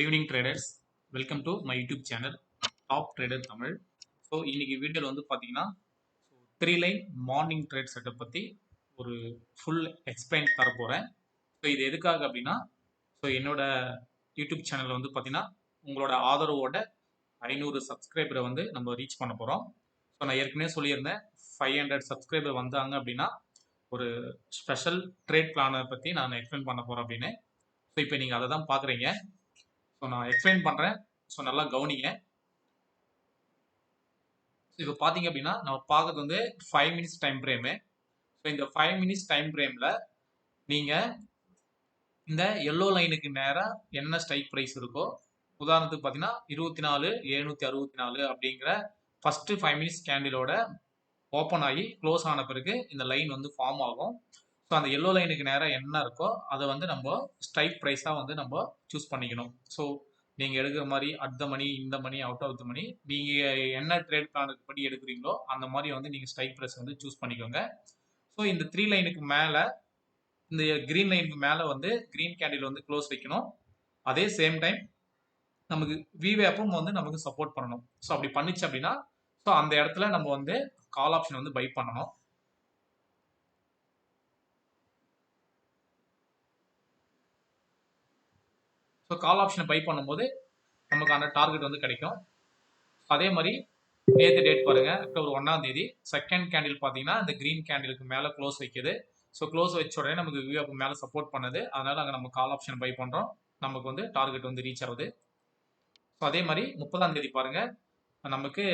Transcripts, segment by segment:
Good evening traders welcome to my YouTube channel top trader Tamil so இன்னைக்கு வீடியோவில் வந்து பார்த்தீங்கன்னா three line morning trade setup பற்றி ஒரு ஃபுல் எக்ஸ்பிளைன் தர போகிறேன் ஸோ இது எதுக்காக அப்படின்னா ஸோ என்னோட யூடியூப் சேனலில் வந்து பார்த்தீங்கன்னா உங்களோட ஆதரவோட ஐநூறு சப்ஸ்கிரைபரை வந்து நம்ம ரீச் பண்ண போகிறோம் ஸோ நான் ஏற்கனவே சொல்லியிருந்தேன் ஃபைவ் ஹண்ட்ரட் சப்ஸ்கிரைபர் வந்தாங்க அப்படின்னா ஒரு ஸ்பெஷல் ட்ரேட் பிளானை பற்றி நான் எக்ஸ்பிளைன் பண்ண போகிறேன் அப்படின்னு. ஸோ இப்போ நீங்கள் அதை தான் பார்க்குறீங்க ஸோ நான் எக்ஸ்பிளைன் பண்ணுறேன் ஸோ நல்லா கவனிங்க. ஸோ இப்போ பார்த்தீங்க அப்படின்னா நம்ம பார்க்கறது வந்து five minutes time frame so இந்த ஃபைவ் மினிட்ஸ் டைம் ஃப்ரேமில் நீங்கள் இந்த எல்லோ லைனுக்கு நேராக என்ன ஸ்ட்ரைக் ப்ரைஸ் இருக்கோ உதாரணத்துக்கு பார்த்தீங்கன்னா இருபத்தி நாலு எழுநூற்றி அறுபத்தி நாலு அப்படிங்கிற ஃபஸ்ட்டு ஃபைவ் மினிட்ஸ் கேண்டிலோட ஓப்பன் ஆகி க்ளோஸ் ஆன பிறகு இந்த லைன் வந்து ஃபார்ம் ஆகும். ஸோ அந்த எல்லோ லைனுக்கு நேராக என்ன இருக்கோ அதை வந்து நம்ம ஸ்ட்ரைக் ப்ரைஸாக வந்து நம்ம சூஸ் பண்ணிக்கணும். ஸோ நீங்கள் எடுக்கிற மாதிரி அட் த மணி இந்த மணி அவுட் ஆஃப் த மணி நீங்கள் என்ன ட்ரேட் பிளானுக்கு படி எடுக்கிறீங்களோ அந்த மாதிரி வந்து நீங்கள் ஸ்ட்ரைக் ப்ரைஸ் வந்து சூஸ் பண்ணிக்கோங்க. ஸோ இந்த த்ரீ லைனுக்கு மேலே இந்த க்ரீன் லைனுக்கு மேலே வந்து க்ரீன் கேண்டில் வந்து க்ளோஸ் வைக்கணும். அதே சேம் டைம் நமக்கு விவேப்பும் வந்து நமக்கு சப்போர்ட் பண்ணணும். ஸோ அப்படி பண்ணிச்சு அப்படின்னா ஸோ அந்த இடத்துல நம்ம வந்து கால் ஆப்ஷன் வந்து பை பண்ணணும். ஸோ கால் ஆப்ஷனை பை பண்ணும்போது நமக்கு அந்த டார்கெட் வந்து கிடைக்கும். அதே மாதிரி நேற்று டேட் பாருங்க அக்டோபர் ஒன்றாம் தேதி செகண்ட் கேண்டில் பார்த்தீங்கன்னா இந்த க்ரீன் கேண்டிலுக்கு மேலே க்ளோஸ் வைக்குது. ஸோ க்ளோஸ் வச்ச உடனே நமக்கு வியூக்கு மேலே சப்போர்ட் பண்ணுது. அதனால் அங்கே நம்ம கால் ஆப்ஷன் பை பண்ணுறோம் நமக்கு வந்து டார்கெட் வந்து ரீச் ஆகுது. ஸோ அதே மாதிரி முப்பதாம் தேதி பாருங்கள் நமக்கு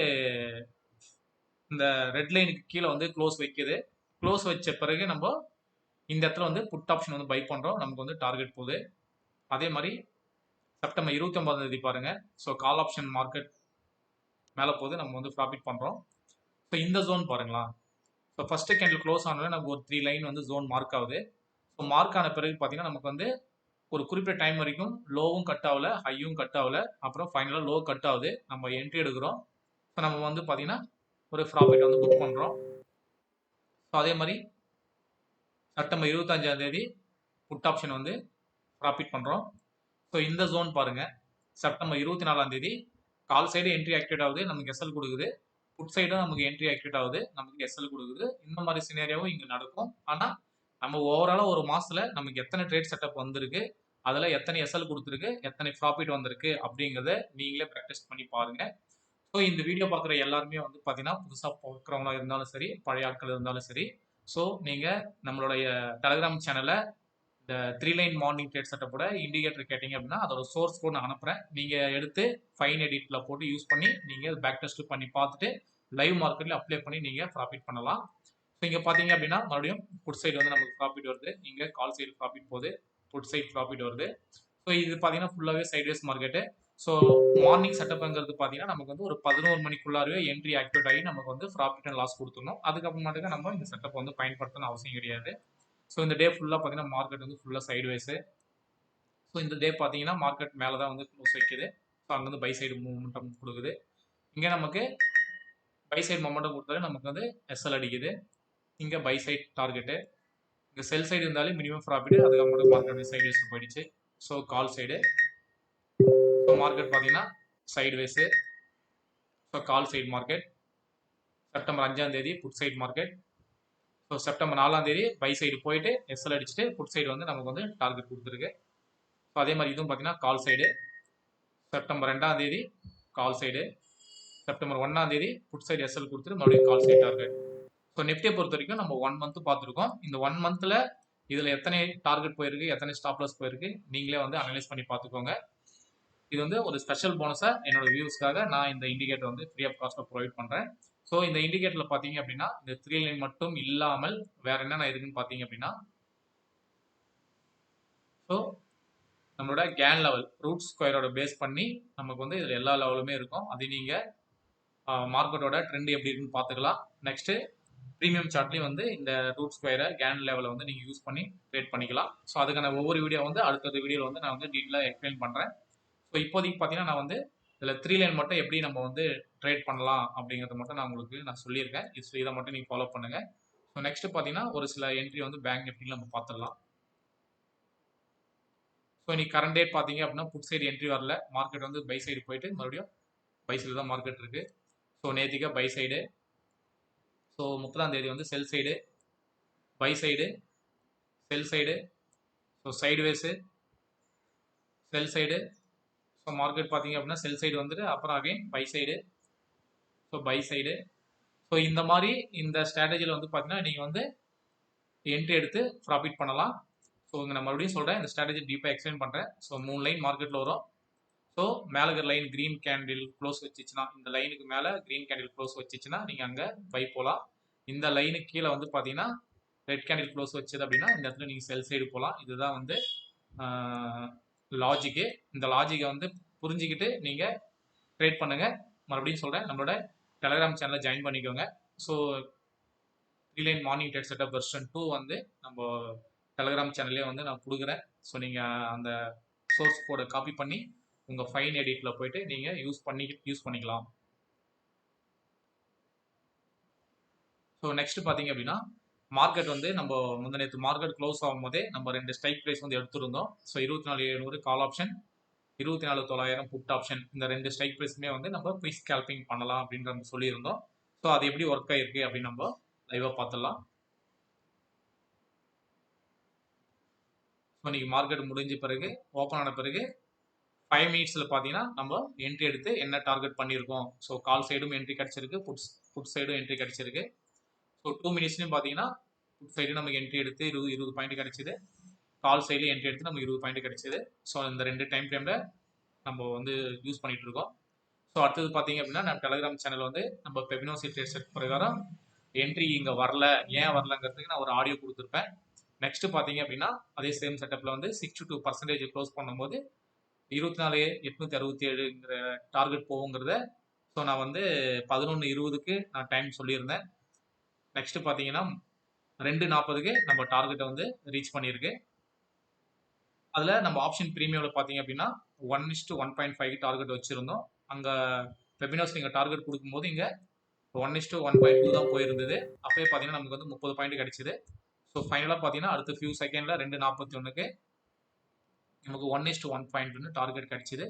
இந்த ரெட் லைனுக்கு கீழே வந்து க்ளோஸ் வைக்குது. க்ளோஸ் வச்ச பிறகு நம்ம இந்த இடத்துல வந்து புட் ஆப்ஷன் வந்து பை பண்ணுறோம் நமக்கு வந்து டார்கெட் போகுது. அதே மாதிரி செப்டம்பர் இருபத்தி ஒன்பதாம் தேதி பாருங்க. ஸோ கால் ஆப்ஷன் மார்க்கெட் மேலே போகுது நம்ம வந்து ப்ராஃபிட் பண்ணுறோம் ஸோ இந்த ஜோன் பாருங்களா. ஸோ ஃபர்ஸ்ட் கேண்டில் க்ளோஸ் ஆனோடனே நமக்கு ஒரு த்ரீ லைன் வந்து ஜோன் மார்க் ஆகுது. ஸோ மார்க் ஆன பிறகு பார்த்தீங்கன்னா நமக்கு வந்து ஒரு குறிப்பிட்ட டைம் வரைக்கும் லோவும் கட் ஆகல ஹையும் கட் ஆகல. அப்புறம் ஃபைனலாக லோ கட் ஆகுது. நம்ம என்ட்ரி எடுக்கிறோம். ஸோ நம்ம வந்து பார்த்தீங்கன்னா ஒரு ப்ராஃபிட் வந்து புக் பண்ணுறோம் ஸோ அதே மாதிரி செப்டம்பர் இருபத்தஞ்சாம் தேதி புட் ஆப்ஷன் வந்து ப்ராஃபிட் பண்ணுறோம் ஸோ இந்த ஜோன் பாருங்கள் செப்டம்பர் இருபத்தி நாலாம் தேதி கால் சைடு என்ட்ரி ஆக்டிவேட் ஆகுது நமக்கு எஸ்எல் கொடுக்குது. புட் சைடும் நமக்கு என்ட்ரி ஆக்டிவேட் ஆகுது நமக்கு எஸ்எல் கொடுக்குது. இந்த மாதிரி சினேரியாவும் இங்கே நடக்கும். ஆனால் நம்ம ஓவராலாக ஒரு மாதத்தில் நமக்கு எத்தனை ட்ரேட் செட்டப் வந்திருக்கு அதில் எத்தனை எஸ்எல் கொடுத்துருக்கு எத்தனை ப்ராஃபிட் வந்திருக்கு அப்படிங்கிறத நீங்களே ப்ராக்டிஸ் பண்ணி பாருங்கள் ஸோ இந்த வீடியோ பார்க்குற எல்லாருமே வந்து பார்த்தீங்கன்னா புதுசாக பார்க்குறவங்களா இருந்தாலும் சரி பழைய ஆட்கள் இருந்தாலும் சரி. ஸோ நீங்கள் நம்மளுடைய டெலகிராம் சேனலை இந்த த்ரீ லைன் மார்னிங் ட்ரேட் செட்டப்போட இண்டிகேட்டர் கேட்டிங்க அப்படின்னா அதோட சோர்ஸ் கோட் நான் அனுப்புகிறேன் நீங்கள் எடுத்து ஃபைன் எடிட்டில் போட்டு யூஸ் பண்ணி நீங்கள் பேக் டெஸ்ட் பண்ணி பார்த்துட்டு லைவ் மார்க்கெட்டில் அப்ளை பண்ணி நீங்கள் ப்ராஃபிட் பண்ணலாம். ஸோ இங்கே பார்த்தீங்க அப்படின்னா மறுபடியும் புட் சைடு வந்து நமக்கு ப்ராஃபிட் வருது. இங்கே கால் சைடு ப்ராஃபிட் போகுது புட் சைடு ப்ராஃபிட் வருது. ஸோ இது பார்த்தீங்கன்னா ஃபுல்லாகவே சைட்வேஸ் மார்க்கெட்டு ஸோ மார்னிங் செட்டப்ங்கிறது பார்த்தீங்கன்னா நமக்கு வந்து ஒரு பதினோரு மணிக்குள்ளாரவே என்ட்ரி ஆக்டிவேட் ஆகி நமக்கு வந்து ப்ராஃபிட் அண்ட் லாஸ் கொடுத்துடணும். அதுக்கப்புறமாட்டுக்கு நம்ம இந்த செட்டப் வந்து பயன்படுத்தணும் அவசியம் கிடையாது. ஸோ இந்த டே ஃபுல்லாக பார்த்தீங்கன்னா மார்க்கெட் வந்து ஃபுல்லாக சைட்வேஸு ஸோ இந்த டே பார்த்தீங்கன்னா மார்க்கெட் மேலே தான் வந்து க்ளோஸ் வைக்குது. ஸோ அங்கே வந்து பை சைடு மூமெண்டம் கொடுக்குது. இங்கே நமக்கு பை சைடு மொமெண்டம் கொடுத்தாலே நமக்கு வந்து எஸ்எல் அடிக்குது. இங்கே பை சைட் டார்கெட்டு இங்கே செல் சைடு இருந்தாலே மினிமம் ப்ராஃபிட் அதுக்கப்புறம் மார்க்கெட் சைடு வைஸ் போயிடுச்சு. So call side so market பார்த்தீங்கன்னா side wise so call side market September அஞ்சாம் தேதி put side market so September நாலாம் தேதி பை சைடு போயிட்டு எஸ்எல் அடிச்சுட்டு புட் சைடு வந்து நமக்கு வந்து டார்கெட் கொடுத்துருக்கு. ஸோ அதே மாதிரி இதுவும் பார்த்தீங்கன்னா கால் சைடு செப்டம்பர் ரெண்டாம் தேதி கால் சைடு செப்டம்பர் ஒன்றாம் தேதி புட் சைடு எஸ்எல் கொடுத்துட்டு மறுபடியும் கால் சைடு டார்கெட் ஸோ நிஃப்டியை பொறுத்த வரைக்கும் நம்ம ஒன் மந்த்து பார்த்துருக்கோம். இந்த ஒன் மந்த்தில் இதில் எத்தனை டார்கெட் போயிருக்கு எத்தனை ஸ்டாப்லஸ் போயிருக்கு நீங்களே வந்து அனலைஸ் பண்ணி பார்த்துக்கோங்க. இது வந்து ஒரு ஸ்பெஷல் போனஸாக என்னோட வியூஸ்க்காக நான் இந்த இண்டிகேட்டர் வந்து ஃப்ரீ ஆஃப் காஸ்ட்டில் ப்ரொவைட் பண்ணுறேன் ஸோ இந்த இண்டிகேட்டரில் பார்த்தீங்க அப்படின்னா இந்த த்ரீ லைன் மட்டும் இல்லாமல் வேற என்னென்ன இருக்குன்னு பார்த்தீங்க அப்படின்னா ஸோ நம்மளோட கேன் லெவல் ரூட் ஸ்கொயரோட பேஸ் பண்ணி நமக்கு வந்து இதில் எல்லா லெவலுமே இருக்கும். அது நீங்கள் மார்க்கெட்டோட ட்ரெண்ட் எப்படி இருக்குன்னு பார்த்துக்கலாம். நெக்ஸ்ட்டு ப்ரீமியம் சார்ட்லேயும் வந்து இந்த ரூட் ஸ்கொயரை கேன் லெவலை வந்து நீங்கள் யூஸ் பண்ணி ட்ரேட் பண்ணிக்கலாம். ஸோ அதுக்கான ஒவ்வொரு வீடியோ வந்து அடுத்தடுத்த வீடியோவில் வந்து நான் வந்து டீட்டெயிலாக எக்ஸ்பிளைன் பண்ணுறேன் ஸோ இப்போதைக்கு பார்த்தீங்கன்னா நான் வந்து இதில் த்ரீ லைன் மட்டும் எப்படி நம்ம வந்து ட்ரேட் பண்ணலாம் அப்படிங்கிறத மட்டும் நான் உங்களுக்கு நான் சொல்லியிருக்கேன். இது இதை மட்டும் நீங்கள் ஃபாலோ பண்ணுங்கள் ஸோ நெக்ஸ்ட் பார்த்தீங்கன்னா ஒரு சில என்ட்ரி வந்து பேங்க் நிஃப்டியில் நம்ம பார்த்துடலாம். ஸோ இன்னைக்கு கரண்ட் டேட் பார்த்தீங்க அப்படின்னா புட் சைடு என்ட்ரி வரல. மார்க்கெட் வந்து பை சைடு போயிட்டு மறுபடியும் பை சைடு தான் மார்க்கெட் இருக்குது ஸோ நேத்திக்கா பை சைடு ஸோ முப்பதாம் தேதி வந்து sell side buy side sell side so சைடுவேஸு sell side so market பார்த்தீங்க அப்படின்னா செல் சைடு வந்துட்டு அப்புறம் again buy side so buy side so இந்த மாதிரி இந்த ஸ்ட்ராட்டஜியில் வந்து பார்த்தீங்கன்னா நீங்கள் வந்து என்ட்ரி எடுத்து ப்ராஃபிட் பண்ணலாம். ஸோ இங்கே நான் மறுபடியும் சொல்கிறேன் இந்த ஸ்ட்ராட்டஜி டீப்பாக எக்ஸ்பிளைன் பண்ணுறேன் ஸோ மூணு லைன் மார்க்கெட்டில் வரும். ஸோ மேலே இருக்கிற லைன் க்ரீன் கேண்டில் க்ளோஸ் வச்சுச்சுன்னா இந்த லைனுக்கு மேலே க்ரீன் கேண்டில் க்ளோஸ் வச்சுச்சுன்னா நீங்கள் அங்கே பை போகலாம் இந்த லைனுக்கு கீழே வந்து பார்த்தீங்கன்னா ரெட் கேண்டில் க்ளோஸ் வச்சது அப்படின்னா இந்த இடத்துல நீங்கள் செல் சைடு போகலாம் இதுதான் வந்து லாஜிக்கு இந்த லாஜிக்கை வந்து புரிஞ்சுக்கிட்டு நீங்கள் ட்ரேட் பண்ணுங்கள் மறுபடியும் சொல்கிறேன் நம்மளோட டெலகிராம் சேனலை ஜாயின் பண்ணிக்கோங்க. ஸோ ரிலைன் மார்னிங் டெட் செட்டப் வெர்ஷன் டூ வந்து நம்ம டெலகிராம் சேனல்லே வந்து நான் கொடுக்குறேன். ஸோ நீங்கள் அந்த சோர்ஸ் கோடை காப்பி பண்ணி உங்கள் ஃபைன் எடிட்டில் போயிட்டு நீங்கள் யூஸ் பண்ணி யூஸ் பண்ணிக்கலாம். ஸோ நெக்ஸ்ட் பார்த்தீங்க அப்படின்னா மார்க்கெட் வந்து நம்ம முந்தினத்து மார்க்கெட் க்ளோஸ் ஆகும் போதே நம்ம ரெண்டு ஸ்ட்ரைக் ப்ரைஸ் வந்து எடுத்திருந்தோம். ஸோ இருபத்தி நாலு எழுநூறு கால் ஆப்ஷன் இருபத்தி நாலு தொள்ளாயிரம் புட் ஆப்ஷன் இந்த ரெண்டு ஸ்ட்ரைக் ப்ரைஸுமே வந்து நம்ம குயிக் ஸ்கேல்பிங் பண்ணலாம் அப்படின்ற நம்ம சொல்லியிருந்தோம். ஸோ அது எப்படி ஒர்க் ஆயிருக்கு அப்படின்னு நம்ம லைவாக பார்த்துடலாம். ஸோ இன்றைக்கி மார்க்கெட் முடிஞ்ச பிறகு ஓப்பன் ஆன பிறகு ஃபைவ் மினிட்ஸில் பார்த்தீங்கன்னா நம்ம என்ட்ரி எடுத்து என்ன டார்கெட் பண்ணியிருக்கோம். ஸோ கால் சைடும் என்ட்ரி கிடச்சிருக்கு புட்ஸ் புட் சைடும் என்ட்ரி கிடச்சிருக்கு. ஸோ டூ மினிட்ஸ்லையும் பார்த்தீங்கன்னா புட் சைடு நமக்கு என்ட்ரி எடுத்து இருபது இருபது பாயிண்ட் கிடச்சிது. கால் சைடில் என்ட்ரி எடுத்து நமக்கு இருபது பாயிண்ட் கிடச்சிது. ஸோ இந்த ரெண்டு டைம் ஃப்ரேமில் நம்ம வந்து யூஸ் பண்ணிகிட்டு இருக்கோம். ஸோ அடுத்தது பார்த்தீங்க அப்படின்னா நம்ம டெலிகிராம் சேனல் வந்து நம்ம பெபினோசி ட்ரேட் செட் பிரகாரம் என்ட்ரி இங்கே வரல ஏன் வரலங்கிறதுக்கு நான் ஒரு ஆடியோ கொடுத்துருப்பேன். நெக்ஸ்ட் பார்த்தீங்க அப்படின்னா அதே சேம் செட்டப்பில் வந்து சிக்ஸ்டி டூ பர்சன்டேஜ் க்ளோஸ் பண்ணும்போது இருபத்தி நாலு எட்நூற்றி அறுபத்தி ஏழுங்கிற டார்கெட் போகுங்கிறத ஸோ நான் வந்து பதினொன்று இருபதுக்கு நான் டைம் சொல்லியிருந்தேன். நெக்ஸ்ட் பார்த்தீங்கன்னா ரெண்டு நாற்பதுக்கு நம்ம டார்கெட்டை வந்து ரீச் பண்ணியிருக்கு. அதில் நம்ம ஆப்ஷன் ப்ரீமியமில் பார்த்தீங்க அப்படின்னா one is to one point five target வச்சுருந்தோம். அங்கே வெபினார்ஸ் நீங்கள் டார்கெட் கொடுக்கும்போது இங்கே one is to one point two தான் போயிருந்தது. அப்போயே பார்த்தீங்கன்னா நமக்கு வந்து முப்பது பாயிண்ட் கிடைச்சிது. ஸோ ஃபைனலாக பார்த்தீங்கன்னா அடுத்த ஃபியூ செகண்டில் ரெண்டு நாற்பத்தி ஒன்றுக்கு நமக்கு one is to one point target கிடைச்சிது.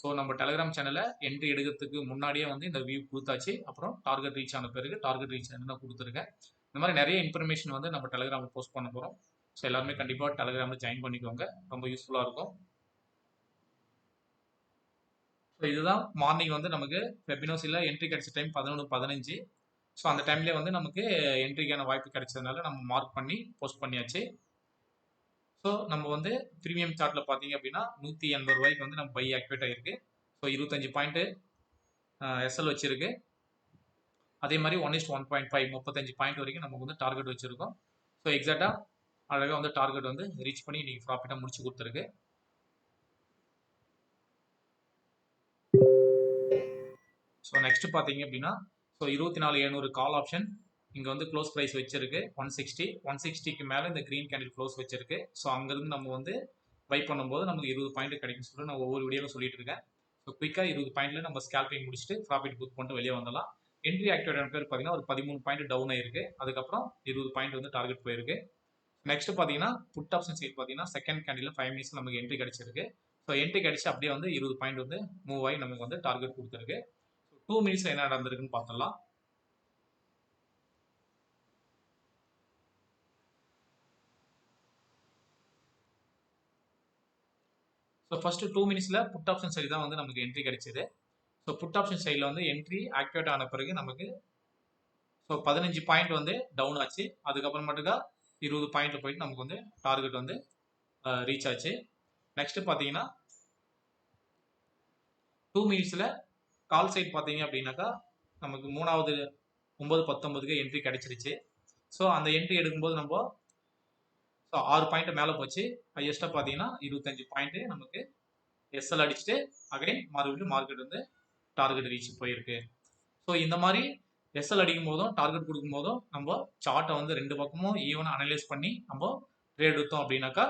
ஸோ நம்ம டெலிகிராம் சேனலில் என்ட்ரி எடுக்கிறதுக்கு முன்னாடியே வந்து இந்த வியூ கொடுத்தாச்சு. அப்புறம் டார்கெட் ரீச் ஆன பிறகு டார்கெட் ரீச் என்ன கொடுத்துருக்கேன். இந்த மாதிரி நிறைய இன்ஃபர்மேஷன் வந்து நம்ம டெலிகிராமில் போஸ்ட் பண்ண போகிறோம் ஸோ எல்லாருமே கண்டிப்பாக டெலிகிராமில் ஜாயின் பண்ணிக்கோங்க. ரொம்ப யூஸ்ஃபுல்லாக இருக்கும். ஸோ இதுதான் மார்னிங் வந்து நமக்கு வெபினோஸில் என்ட்ரி கிடைச்ச டைம் பதினொன்று பதினஞ்சு. ஸோ அந்த டைம்லேயே வந்து நமக்கு என்ட்ரிக்கான வாய்ப்பு கிடைச்சதுனால நம்ம மார்க் பண்ணி போஸ்ட் பண்ணியாச்சு. ஸோ நம்ம வந்து ப்ரீமியம் சார்ட்டில் பார்த்தீங்க அப்படின்னா நூற்றி எண்பது ரூபாய்க்கு வந்து நம்ம பை ஆக்டிவேட் ஆகிருக்கு ஸோ இருபத்தஞ்சி பாயிண்ட்டு எஸ்எல் வச்சுருக்கு. அதே மாதிரி one is to one point five முப்பத்தஞ்சு பாயிண்ட் வரைக்கும் நமக்கு வந்து டார்கெட் வச்சுருக்கோம். ஸோ எக்ஸாக்டாக அழகாக வந்து டார்கெட் வந்து ரீச் பண்ணி இன்றைக்கி ப்ராஃபிட்டாக முடிச்சு கொடுத்துருக்கு. ஸோ நெக்ஸ்ட் பார்த்தீங்க அப்படின்னா ஸோ இருபத்தி நாலு எழுநூறு கால் ஆப்ஷன் இங்கே வந்து க்ளோஸ் ப்ரைஸ் வச்சிருக்கு. ஒன் சிக்ஸ்டி ஒன் சிக்ஸ்டிக்கு மேலே இந்த க்ரீன் கேண்டில் க்ளோஸ் வச்சிருக்கு. ஸோ அங்கேருந்து நம்ம வந்து பை பண்ணும்போது நமக்கு இருபது பாயிண்ட் கிடைக்கும் சொல்லிட்டு நான் ஒவ்வொரு வீடியோவில் சொல்லிட்டு இருக்கேன். ஸோ குயிக்காக இருபது பாயிண்ட்ல நம்ம ஸ்கேல்பிங் முடிச்சுட்டு ப்ராஃபிட் புக் பண்ணிட்டு வெளியே வந்துடலாம். என்ட்ரி ஆக்டிவேட் பேர் பார்த்தீங்கன்னா ஒரு பதிமூணு பாயிண்ட் டவுன் ஆயிருக்கு. அதுக்கப்புறம் இருபது பாயிண்ட் வந்து டார்கெட் போயிருக்கு. நெக்ஸ்ட் பார்த்தீங்கன்னா புட் ஆப்ஷன் சைட் பார்த்தீங்கன்னா செகண்ட் கேண்டில் ஃபைவ் மினிட்ஸ் நமக்கு என்ட்ரி கிடைச்சிருக்கு. ஸோ என்ட்ரி கிடைச்சி அப்படியே வந்து இருபது பாயிண்ட் வந்து மூவ் ஆகி நமக்கு வந்து டார்கெட் கொடுத்துருக்கு. டூ மினிட்ஸில் என்ன நடந்திருக்குன்னு பார்த்துடலாம். ஸோ ஃபர்ஸ்ட் டூ மினிட்ஸில் புட் ஆப்ஷன் சைடு தான் வந்து நமக்கு என்ட்ரி கிடைச்சிது. ஸோ புட் ஆப்ஷன் சைடில் வந்து என்ட்ரி ஆக்டிவேட் ஆன பிறகு நமக்கு ஸோ பதினஞ்சு பாயிண்ட் வந்து டவுன் ஆச்சு. அதுக்கப்புறமேட்டுக்கா இருபது பாயிண்ட்டில் போயிட்டு நமக்கு வந்து டார்கெட் வந்து ரீச் ஆச்சு. நெக்ஸ்ட்டு பார்த்தீங்கன்னா டூ மினிட்ஸில் கால் சைட் பார்த்தீங்க அப்படின்னாக்கா நமக்கு மூணாவது ஒம்பது பத்தொம்பதுக்கு என்ட்ரி கிடச்சிருச்சு. ஸோ அந்த என்ட்ரி எடுக்கும்போது நம்ம ஸோ ஆறு பாயிண்ட் மேலே போச்சு. ஹையஸ்ட்டாக பார்த்தீங்கன்னா இருபத்தஞ்சு பாயிண்ட்டு நமக்கு எஸ்எல் அடிச்சுட்டு அகைன் மறுபடியும் மார்க்கெட் வந்து டார்கெட் ரீச் போயிருக்கு. ஸோ இந்த மாதிரி எஸ்எல் அடிக்கும் போதும் டார்கெட் கொடுக்கும் போதும் நம்ம சார்ட்டை வந்து ரெண்டு பக்கமும் ஈவனாக அனலைஸ் பண்ணி நம்ம ட்ரேட் எடுத்தோம் அப்படின்னாக்கா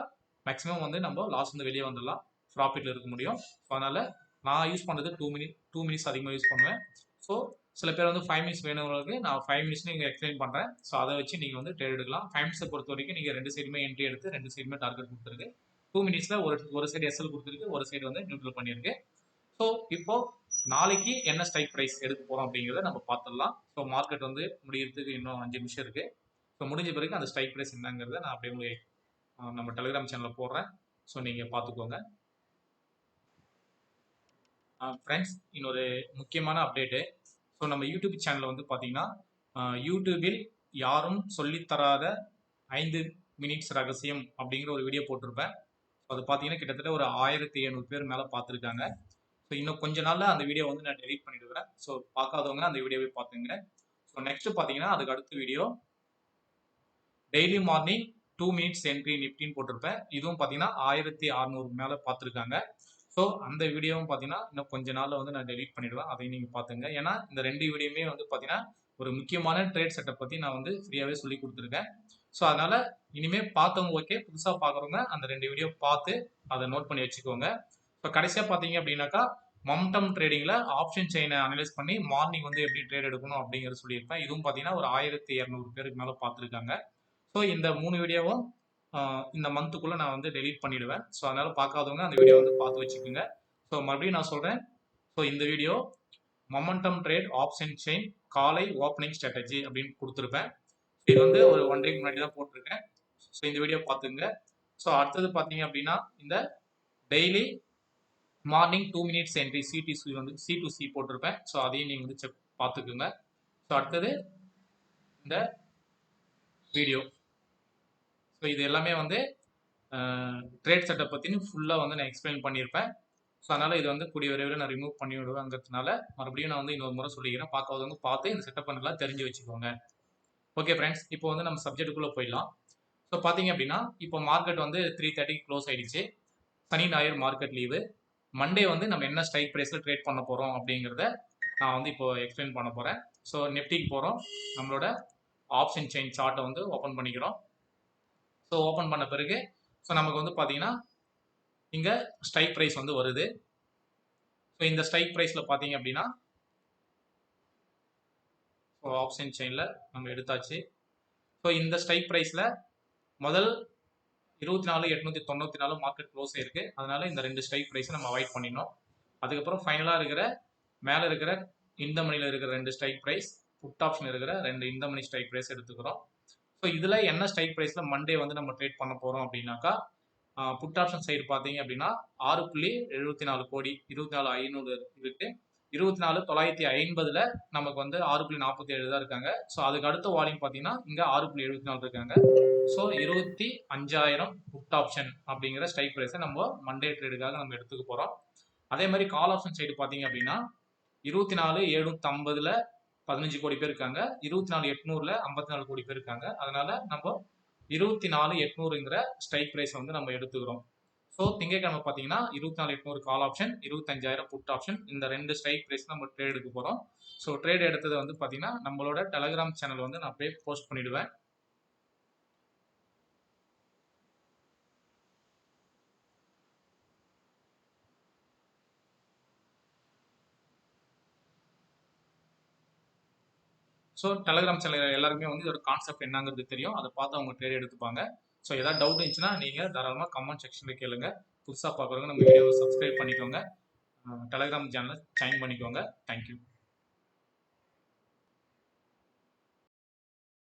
மேக்ஸிமம் வந்து நம்ம லாஸ் வந்து வெளியே வந்துடலாம். ப்ராஃபிட்டில் இருக்க முடியும். ஸோ அதனால் நான் யூஸ் பண்ணுறது டூ மினிட் டூ மினிட்ஸ் அதிகமாக யூஸ் பண்ணுவேன். ஸோ சில பேர் வந்து ஃபைவ் மினிட்ஸ் வேணுங்களுக்கு நான் ஃபைவ் மினிட்ஸ் நீங்கள் எக்ஸ்பிளைன் பண்ணுறேன் ஸோ அதை வச்சு நீங்கள் வந்து ட்ரேட் எடுக்கலாம். ஃபைவ் மினிட்ஸை பொறுத்த வரைக்கும் நீங்கள் ரெண்டு சைடுமே என்ட்ரி எடுத்து ரெண்டு சைடுமே டார்கெட் கொடுத்துருக்கு. டூ மினிட்ஸில் ஒரு ஒரு சைடு எஸ்எல் கொடுத்துருக்கு ஒரு சைடு வந்து நியூட்ரல் பண்ணியிருக்கு. ஸோ இப்போ நாளைக்கு என்ன ஸ்ட்ரைக் ப்ரைஸ் எடுக்க போகிறோம் அப்படிங்கிறத நம்ம பார்த்துடலாம். ஸோ மார்க்கெட் வந்து முடியறதுக்கு இன்னும் அஞ்சு நிமிஷம் இருக்குது ஸோ முடிஞ்ச பிறகு அந்த ஸ்ட்ரைக் ப்ரைஸ் என்னங்கிறத நான் அப்படியே உங்களுக்கு நம்ம டெலிகிராம் சேனலில் போடுறேன். ஸோ நீங்கள் பார்த்துக்கோங்க. ஃப்ரெண்ட்ஸ் இன்னொரு முக்கியமான அப்டேட்டு ஸோ நம்ம யூடியூப் சேனலில் வந்து பார்த்தீங்கன்னா யூடியூபில் யாரும் சொல்லித்தராத ஐந்து மினிட்ஸ் ரகசியம் அப்படிங்கிற ஒரு வீடியோ போட்டிருப்பேன். ஸோ அது பார்த்தீங்கன்னா கிட்டத்தட்ட ஒரு ஆயிரத்தி எழுநூறு பேர் மேலே பார்த்துருக்காங்க ஸோ இன்னும் கொஞ்ச நாளில் அந்த வீடியோ வந்து நான் டெலிட் பண்ணிடுவேன். ஸோ பார்க்காதவங்க அந்த வீடியோவை பார்த்துங்க ஸோ நெக்ஸ்ட் பார்த்தீங்கன்னா அதுக்கு அடுத்த video daily morning two minutes entry நிப்டின்னு போட்டிருப்பேன். இதுவும் பார்த்தீங்கன்னா ஆயிரத்தி அறநூறு மேலே பார்த்துருக்காங்க ஸோ அந்த வீடியோவும் பார்த்தீங்கன்னா இன்னும் கொஞ்ச நாளில் வந்து நான் டெலீட் பண்ணிடுவேன். அதையும் நீங்கள் பார்த்துங்க ஏன்னா இந்த ரெண்டு வீடியோமே வந்து பார்த்தீங்கன்னா ஒரு முக்கியமான ட்ரேட் செட்டை பற்றி நான் வந்து ஃப்ரீயாகவே சொல்லி கொடுத்துருக்கேன். ஸோ அதனால் இனிமேல் பார்த்தவங்க ஓகே புதுசாக பார்க்குறவங்க அந்த ரெண்டு வீடியோ பார்த்து அதை நோட் பண்ணி வச்சுக்கோங்க. இப்போ கடைசியாக பார்த்தீங்க அப்படின்னாக்கா மம்டம் ட்ரேடிங்கில் ஆப்ஷன் செயினை அனலைஸ் பண்ணி மார்னிங் வந்து எப்படி ட்ரேட் எடுக்கணும் அப்படிங்கிறது சொல்லியிருப்பேன். இதுவும் பார்த்தீங்கன்னா ஒரு ஆயிரத்தி இரநூறு பேருக்கு மேலே பார்த்துருக்காங்க ஸோ இந்த மூணு வீடியோவும் இந்த மந்த்துக்குள்ளே நான் வந்து டெலிட் பண்ணிடுவேன். ஸோ அதனால் பார்க்காதவங்க அந்த வீடியோ வந்து பார்த்து வச்சுக்கோங்க. ஸோ மறுபடியும் நான் சொல்கிறேன் ஸோ இந்த video momentum trade option chain காலை ஓப்பனிங் ஸ்ட்ராட்டஜி அப்படின்னு கொடுத்துருப்பேன். இது வந்து ஒரு ஒன் டேக்கு முன்னாடி தான் போட்டிருக்கேன். ஸோ இந்த வீடியோ பார்த்துங்க ஸோ அடுத்தது பார்த்தீங்க அப்படின்னா இந்த daily morning two minutes entry CDC வந்து சி டு சி போட்டிருப்பேன். ஸோ அதையும் நீங்கள் வந்து செக் பார்த்துக்குங்க. ஸோ அடுத்தது இந்த வீடியோ ஸோ இது எல்லாமே வந்து ட்ரேட் செட்டப் பற்றினு ஃபுல்லாக வந்து நான் எக்ஸ்பிளைன் பண்ணியிருப்பேன் ஸோ அதனால் இது வந்து கூடிய விரைவில் நான் ரிமூவ் பண்ணி விடுவேங்கிறதுனால மறுபடியும் நான் வந்து இன்னொரு முறை சொல்லிக்கிறேன். பார்க்காதவங்க பார்த்து இந்த செட்டப் பண்ணலாம் தெரிஞ்சு வச்சுக்கோங்க. ஓகே ஃப்ரெண்ட்ஸ் இப்போ வந்து நம்ம சப்ஜெக்ட்டுக்குள்ளே போயிடலாம். ஸோ பார்த்தீங்க அப்படின்னா இப்போ மார்க்கெட் வந்து த்ரீ தேர்ட்டிக்கு க்ளோஸ் ஆகிடுச்சு சனி ஞாயிறு மார்க்கெட் லீவு மண்டே வந்து நம்ம என்ன ஸ்ட்ரைக் ப்ரைஸில் ட்ரேட் பண்ண போகிறோம் அப்படிங்கிறத நான் வந்து இப்போ எக்ஸ்பிளைன் பண்ண போகிறேன் ஸோ நிஃப்டிக்கு போகிறோம் நம்மளோட ஆப்ஷன் செயின் சார்ட்டை வந்து ஓப்பன் பண்ணிக்கிறோம். ஸோ ஓப்பன் பண்ண பிறகு ஸோ நமக்கு வந்து பார்த்தீங்கன்னா இங்கே ஸ்ட்ரைக் ப்ரைஸ் வந்து வருது. ஸோ இந்த ஸ்ட்ரைக் ப்ரைஸில் பார்த்தீங்க அப்படின்னா ஸோ ஆப்ஷன் செயினில் நம்ம எடுத்தாச்சு. ஸோ இந்த ஸ்ட்ரைக் ப்ரைஸில் முதல் இருபத்தி நாலு எட்நூற்றி தொண்ணூற்றி நாலு மார்க்கெட் க்ளோஸ் ஆயிருக்கு. அதனால இந்த ரெண்டு ஸ்ட்ரைக் ப்ரைஸை நம்ம அவாய்ட் பண்ணிடணும். அதுக்கப்புறம் ஃபைனலாக இருக்கிற மேலே இருக்கிற இந்த மணியில் இருக்கிற ரெண்டு ஸ்ட்ரைக் ப்ரைஸ் புட் ஆப்ஷன் இருக்கிற ரெண்டு இந்த மணி ஸ்ட்ரைக் ப்ரைஸ் எடுத்துக்கிறோம். ஸோ இதில் என்ன ஸ்ட்ரைக் ப்ரைஸில் மண்டே வந்து நம்ம ட்ரேட் பண்ண போகிறோம் அப்படின்னாக்கா புட் ஆப்ஷன் சைடு பார்த்தீங்க அப்படின்னா ஆறு புள்ளி எழுபத்தி நாலு கோடி இருபத்தி நாலு ஐநூறு இருக்கு. இருபத்தி நாலு தொள்ளாயிரத்தி ஐம்பதில் நமக்கு வந்து ஆறு புள்ளி நாற்பத்தி ஏழு தான் இருக்காங்க. ஸோ அதுக்கு அடுத்த வால்யூம் பார்த்தீங்கன்னா இங்கே ஆறு புள்ளி எழுபத்தி நாலு இருக்காங்க. ஸோ இருபத்தி அஞ்சாயிரம் புட் ஆப்ஷன் அப்படிங்கிற ஸ்ட்ரைக் ப்ரைஸை நம்ம மண்டே ட்ரேடுக்காக நம்ம எடுத்துக்க போகிறோம் அதே மாதிரி கால் ஆப்ஷன் சைடு பார்த்தீங்க அப்படின்னா இருபத்தி நாலு எழுநூத்தி ஐம்பதுல பதினஞ்சு கோடி பேர் இருக்காங்க. இருபத்தி நாலு எட்நூறுல ஐம்பத்தி நாலு கோடி பேர் இருக்காங்க. அதனால நம்ம இருபத்தி நாலு எட்நூறுங்கிற ஸ்ட்ரைக் ப்ரைஸ் வந்து நம்ம எடுத்துக்கிறோம். ஸோ திங்கட்கிழமை பார்த்தீங்கன்னா இருபத்தி நாலு எட்நூறு கால் ஆப்ஷன் இருபத்தஞ்சாயிரம் புட் ஆப்ஷன் இந்த ரெண்டு ஸ்ட்ரைக் ப்ரைஸ் நம்ம ட்ரேட் எடுக்க போகிறோம் ஸோ ட்ரேட் எடுத்தது வந்து பார்த்தீங்கன்னா நம்மளோட டெலகிராம் சேனல் வந்து நான் அப்படியே போஸ்ட் பண்ணிடுவேன். ஸோ டெலகிராம் சேனல் எல்லாருமே வந்து இதோட கான்செப்ட் என்னங்கிறது தெரியும். அதை பார்த்து அவங்க ட்ரேட் எடுத்துப்பாங்க. ஸோ ஏதாவது டவுட் இருந்துச்சுன்னா நீங்கள் தாராளமாக கமெண்ட் செக்ஷனில் கேளுங்க. புதுசாக பார்க்குறவங்க நம்ம வீடியோவை சப்ஸ்கிரைப் பண்ணிக்கோங்க. டெலகிராம் சேனலை ஜாயின் பண்ணிக்கோங்க. தேங்க்யூ